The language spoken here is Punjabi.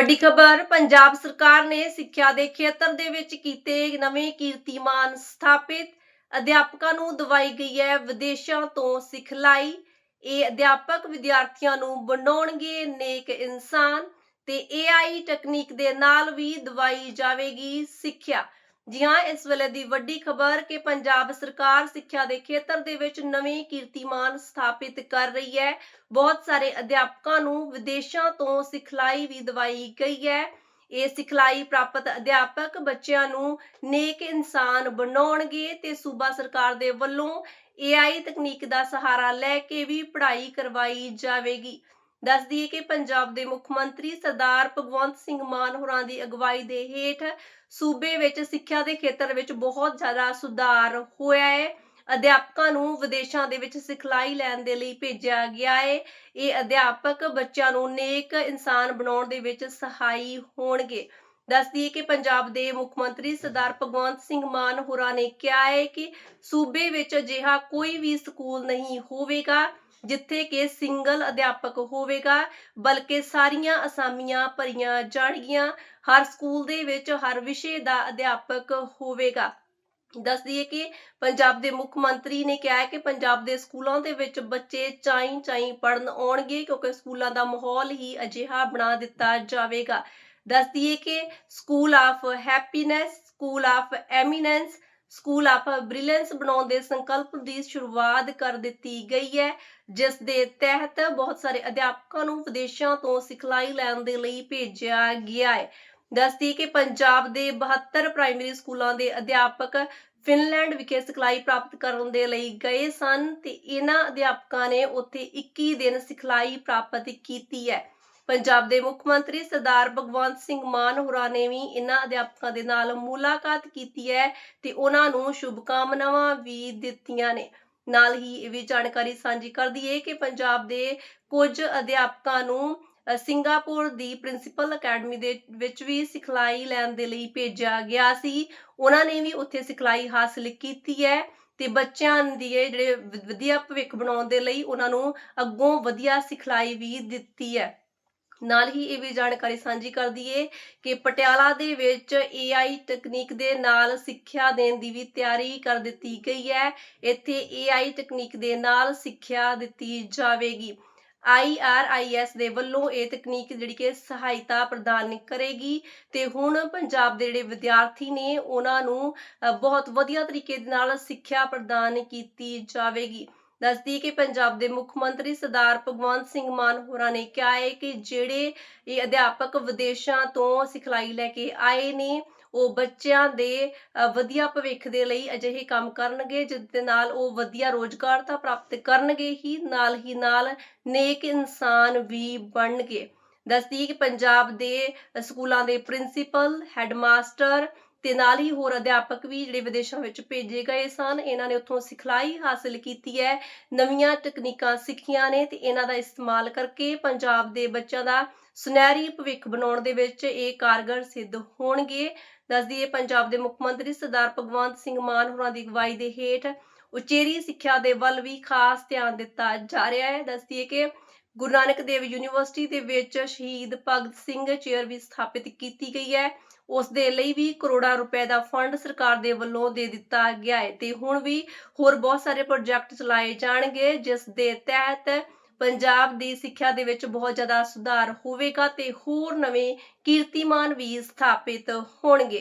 ਵੱਡੀ ਖਬਰ, ਪੰਜਾਬ ਸਰਕਾਰ ਨੇ ਸਿੱਖਿਆ ਦੇ ਖੇਤਰ ਦੇ ਵਿੱਚ ਕੀਤੇ ਨਵੇਂ ਕੀਰਤੀਮਾਨ ਸਥਾਪਿਤ। ਅਧਿਆਪਕਾਂ ਨੂੰ ਦਵਾਈ ਗਈ ਹੈ, ਵਿਦੇਸ਼ਾਂ ਤੋਂ ਸਿਖਲਾਈ ਇਹ ਅਧਿਆਪਕ ਵਿਦਿਆਰਥੀਆਂ ਨੂੰ ਬਣਾਉਣਗੇ ਨੇਕ ਇਨਸਾਨ ਤੇ AI ਤਕਨੀਕ ਦੇ ਨਾਲ ਵੀ ਦਵਾਈ ਜਾਵੇਗੀ ਸਿੱਖਿਆ। ਜੀ ਹਾਂ ਇਸ ਵੇਲੇ ਦੀ ਵੱਡੀ ਖਬਰ ਕਿ ਪੰਜਾਬ ਸਰਕਾਰ ਸਿੱਖਿਆ ਦੇ ਖੇਤਰ ਦੇ ਵਿੱਚ ਨਵੇਂ ਕੀਰਤੀਮਾਨ ਸਥਾਪਿਤ ਕਰ ਰਹੀ ਹੈ। ਬਹੁਤ ਸਾਰੇ ਅਧਿਆਪਕਾਂ ਨੂੰ ਵਿਦੇਸ਼ਾਂ ਤੋਂ ਸਿਖਲਾਈ ਵੀ ਦਵਾਈ ਗਈ ਹੈ। ਇਹ ਸਿਖਲਾਈ ਪ੍ਰਾਪਤ ਅਧਿਆਪਕ ਬੱਚਿਆਂ ਨੂੰ ਨੇਕ ਇਨਸਾਨ ਬਣਾਉਣਗੇ ਤੇ ਸੂਬਾ ਸਰਕਾਰ ਦੇ ਵੱਲੋਂ AI ਤਕਨੀਕ ਦਾ ਸਹਾਰਾ ਲੈ ਕੇ ਵੀ ਪੜ੍ਹਾਈ ਕਰਵਾਈ ਜਾਵੇਗੀ। ਦੱਸ ਦਈਏ ਕਿ ਪੰਜਾਬ ਦੇ ਮੁੱਖ ਮੰਤਰੀ ਸਰਦਾਰ ਭਗਵੰਤ ਸਿੰਘ ਮਾਨ ਹੋਰਾਂ ਦੀ ਅਗਵਾਈ ਦੇ ਹੇਠ ਸੂਬੇ ਵਿੱਚ ਸਿੱਖਿਆ ਦੇ ਖੇਤਰ ਵਿੱਚ ਬਹੁਤ ਜ਼ਿਆਦਾ ਸੁਧਾਰ ਹੋਇਆ ਹੈ। ਅਧਿਆਪਕਾਂ ਨੂੰ ਵਿਦੇਸ਼ਾਂ ਦੇ ਵਿੱਚ ਸਿਖਲਾਈ ਲੈਣ ਦੇ ਲਈ ਭੇਜਿਆ ਗਿਆ ਹੈ। ਇਹ ਅਧਿਆਪਕ ਬੱਚਿਆਂ ਨੂੰ ਨੇਕ ਇਨਸਾਨ ਬਣਾਉਣ ਦੇ ਵਿੱਚ ਸਹਾਈ ਹੋਣਗੇ। ਦੱਸ ਦਈਏ ਕਿ ਪੰਜਾਬ ਦੇ ਮੁੱਖ ਮੰਤਰੀ ਸਰਦਾਰ ਭਗਵੰਤ ਸਿੰਘ ਮਾਨ ਹੋਰਾਂ ਨੇ ਕਿਹਾ ਹੈ ਕਿ ਸੂਬੇ ਵਿੱਚ ਅਜਿਹਾ ਕੋਈ ਵੀ ਸਕੂਲ ਨਹੀਂ ਹੋਵੇਗਾ। ਜਿੱਥੇ ਕਿ ਸਿੰਗਲ ਅਧਿਆਪਕ ਹੋਵੇਗਾ, ਬਲਕਿ ਸਾਰੀਆਂ ਅਸਾਮੀਆਂ ਭਰੀਆਂ ਜਾਣਗੀਆਂ, ਹਰ ਸਕੂਲ ਦੇ ਵਿੱਚ ਹਰ ਵਿਸ਼ੇ ਦਾ ਅਧਿਆਪਕ ਹੋਵੇਗਾ। ਦੱਸ ਦਈਏ ਕਿ ਪੰਜਾਬ ਦੇ ਮੁੱਖ ਮੰਤਰੀ ਨੇ ਕਿਹਾ ਹੈ ਕਿ ਪੰਜਾਬ ਦੇ ਸਕੂਲਾਂ ਦੇ ਵਿੱਚ ਬੱਚੇ ਚਾਈ ਚਾਈ ਪੜਨ ਆਉਣਗੇ, ਕਿਉਂਕਿ ਸਕੂਲਾਂ ਦਾ ਮਾਹੌਲ ਹੀ ਅਜਿਹਾ ਬਣਾ ਦਿੱਤਾ ਜਾਵੇਗਾ। ਦੱਸ ਦਈਏ ਕਿ school of happiness, school of eminence school of brilliance ਬਣਾਉਣ ਦੇ ਸੰਕਲਪ ਦੀ ਸ਼ੁਰੂਆਤ ਕਰ ਦਿੱਤੀ ਗਈ ਹੈ, ਜਿਸ ਦੇ ਤਹਿਤ ਬਹੁਤ ਸਾਰੇ ਅਧਿਆਪਕਾਂ ਨੂੰ ਵਿਦੇਸ਼ਾਂ ਤੋਂ ਸਿਖਲਾਈ ਲੈਣ ਦੇ ਲਈ ਭੇਜਿਆ ਗਿਆ ਹੈ। ਦੱਸਦੀ ਕਿ ਪੰਜਾਬ ਦੇ 72 ਪ੍ਰਾਇਮਰੀ ਸਕੂਲਾਂ ਦੇ ਅਧਿਆਪਕ ਫਿਨਲੈਂਡ ਵਿਖੇ ਸਿਖਲਾਈ ਪ੍ਰਾਪਤ ਕਰਨ ਦੇ ਲਈ ਗਏ ਸਨ ਤੇ ਇਹਨਾਂ ਅਧਿਆਪਕਾਂ ਨੇ ਉੱਥੇ 21 ਦਿਨ ਸਿਖਲਾਈ ਪ੍ਰਾਪਤ ਕੀਤੀ ਹੈ। ਪੰਜਾਬ ਦੇ ਮੁੱਖ ਮੰਤਰੀ ਸਰਦਾਰ ਭਗਵੰਤ ਸਿੰਘ ਮਾਨ ਹੋਰਾਂ ਨੇ ਵੀ ਇਹਨਾਂ ਅਧਿਆਪਕਾਂ ਦੇ ਨਾਲ ਮੁਲਾਕਾਤ ਕੀਤੀ ਹੈ ਤੇ ਉਹਨਾਂ ਨੂੰ ਸ਼ੁਭਕਾਮਨਾਵਾਂ ਵੀ ਦਿੱਤੀਆਂ ਨੇ। ਨਾਲ ਹੀ ਇਹ ਵੀ ਜਾਣਕਾਰੀ ਸਾਂਝੀ ਕਰ ਦਈਏ ਕਿ ਪੰਜਾਬ ਦੇ ਕੁਝ ਅਧਿਆਪਕਾਂ ਨੂੰ ਸਿੰਗਾਪੁਰ ਦੀ ਪ੍ਰਿੰਸੀਪਲ ਅਕੈਡਮੀ ਦੇ ਵਿੱਚ ਵੀ ਸਿਖਲਾਈ ਲੈਣ ਦੇ ਲਈ ਭੇਜਿਆ ਗਿਆ ਸੀ। ਉਹਨਾਂ ਨੇ ਵੀ ਉੱਥੇ ਸਿਖਲਾਈ ਹਾਸਲ ਕੀਤੀ ਹੈ ਤੇ ਬੱਚਿਆਂ ਦੀ ਜਿਹੜੇ ਵਧੀਆ ਭਵਿੱਖ ਬਣਾਉਣ ਦੇ ਲਈ ਉਹਨਾਂ ਨੂੰ ਅੱਗੋਂ ਵਧੀਆ ਸਿਖਲਾਈ ਵੀ ਦਿੱਤੀ ਹੈ। ਨਾਲ ਹੀ ਇਹ ਵੀ ਜਾਣਕਾਰੀ ਸਾਂਝੀ ਕਰਦੀ ਦਈਏ ਕਿ ਪਟਿਆਲਾ ਦੇ ਵਿੱਚ AI ਤਕਨੀਕ ਦੇ ਨਾਲ ਸਿੱਖਿਆ ਦੇਣ ਦੀ ਵੀ ਤਿਆਰੀ ਕਰ ਦਿੱਤੀ ਗਈ ਹੈ। ਇੱਥੇ AI ਤਕਨੀਕ ਦੇ ਨਾਲ ਸਿੱਖਿਆ ਦਿੱਤੀ ਜਾਵੇਗੀ। IRIS ਦੇ ਵੱਲੋਂ ਇਹ ਤਕਨੀਕ ਜਿਹੜੀ ਕਿ ਸਹਾਇਤਾ ਪ੍ਰਦਾਨ ਕਰੇਗੀ ਤੇ ਹੁਣ ਪੰਜਾਬ ਦੇ ਜਿਹੜੇ ਵਿਦਿਆਰਥੀ ਨੇ ਉਹਨਾਂ ਨੂੰ ਬਹੁਤ ਵਧੀਆ ਤਰੀਕੇ ਦੇ ਨਾਲ ਸਿੱਖਿਆ ਪ੍ਰਦਾਨ ਕੀਤੀ ਜਾਵੇਗੀ। ਦੱਸਦੀ ਕਿ ਪੰਜਾਬ ਦੇ ਮੁੱਖ ਮੰਤਰੀ ਸਰਦਾਰ ਭਗਵੰਤ ਸਿੰਘ ਮਾਨ ਹੋਰਾਂ ਨੇ ਕਿਹਾ ਹੈ ਕਿ ਜਿਹੜੇ ਇਹ ਅਧਿਆਪਕ ਵਿਦੇਸ਼ਾਂ ਤੋਂ ਸਿਖਲਾਈ ਲੈ ਕੇ ਆਏ ਨੇ, ਉਹ ਬੱਚਿਆਂ ਦੇ ਵਧੀਆ ਭਵਿੱਖ ਦੇ ਲਈ ਅਜਿਹੇ ਕੰਮ ਕਰਨਗੇ, ਜਿਸ ਦੇ ਨਾਲ ਉਹ ਵਧੀਆ ਰੋਜ਼ਗਾਰ ਤਾਂ ਪ੍ਰਾਪਤ ਕਰਨਗੇ ਹੀ, ਨਾਲ ਹੀ ਨਾਲ ਨੇਕ ਇਨਸਾਨ ਵੀ ਬਣਨਗੇ। ਦੱਸਦੀ ਕਿ ਪੰਜਾਬ ਦੇ ਸਕੂਲਾਂ ਦੇ ਪ੍ਰਿੰਸੀਪਲ, ਹੈਡਮਾਸਟਰ ਤੇ ਨਾਲ ਹੀ ਹੋਰ ਅਧਿਆਪਕ ਵੀ ਜਿਹੜੇ ਵਿਦੇਸ਼ਾਂ ਵਿੱਚ ਭੇਜੇ ਗਏ ਸਨ, ਇਹਨਾਂ ਨੇ ਉੱਥੋਂ ਸਿਖਲਾਈ ਹਾਸਲ ਕੀਤੀ ਹੈ। ਨਵੀਆਂ ਤਕਨੀਕਾਂ ਸਿੱਖੀਆਂ ਨੇ ਤੇ ਇਹਨਾਂ ਦਾ ਇਸਤੇਮਾਲ ਕਰਕੇ ਪੰਜਾਬ ਦੇ ਬੱਚਿਆਂ ਦਾ ਸੁਨਹਿਰੀ ਭਵਿੱਖ ਬਣਾਉਣ ਦੇ ਵਿੱਚ ਇਹ ਕਾਰਗਰ ਸਿੱਧ ਹੋਣਗੇ। ਦੱਸਦੀ ਹੈ ਪੰਜਾਬ ਦੇ ਮੁੱਖ ਮੰਤਰੀ ਸਰਦਾਰ ਭਗਵੰਤ ਸਿੰਘ ਮਾਨ ਹੋਰਾਂ ਦੀ ਅਗਵਾਈ ਦੇ ਹੇਠ ਉਚੇਰੀ ਸਿੱਖਿਆ ਦੇ ਵੱਲ ਵੀ ਖਾਸ ਧਿਆਨ ਦਿੱਤਾ ਜਾ ਰਿਹਾ ਹੈ। ਦੱਸਦੀ ਹੈ ਕਿ ਗੁਰੂ ਨਾਨਕ ਦੇਵ ਯੂਨੀਵਰਸਿਟੀ ਦੇ ਵਿੱਚ ਸ਼ਹੀਦ ਭਗਤ ਸਿੰਘ ਚੇਅਰ ਵੀ ਸਥਾਪਿਤ ਕੀਤੀ ਗਈ ਹੈ। ਉਸ ਦੇ ਲਈ ਵੀ ਕਰੋੜਾਂ ਰੁਪਏ ਦਾ ਫੰਡ ਸਰਕਾਰ ਦੇ ਵੱਲੋਂ ਦੇ ਦਿੱਤਾ ਗਿਆ ਹੈ ਤੇ ਹੁਣ ਵੀ ਹੋਰ ਬਹੁਤ ਸਾਰੇ ਪ੍ਰੋਜੈਕਟ ਚਲਾਏ ਜਾਣਗੇ, ਜਿਸ ਦੇ ਤਹਿਤ ਪੰਜਾਬ ਦੀ ਸਿੱਖਿਆ ਦੇ ਵਿੱਚ ਬਹੁਤ ਜ਼ਿਆਦਾ ਸੁਧਾਰ ਹੋਵੇਗਾ ਤੇ ਹੋਰ ਨਵੇਂ ਕੀਰਤੀਮਾਨ ਵੀ ਸਥਾਪਿਤ ਹੋਣਗੇ।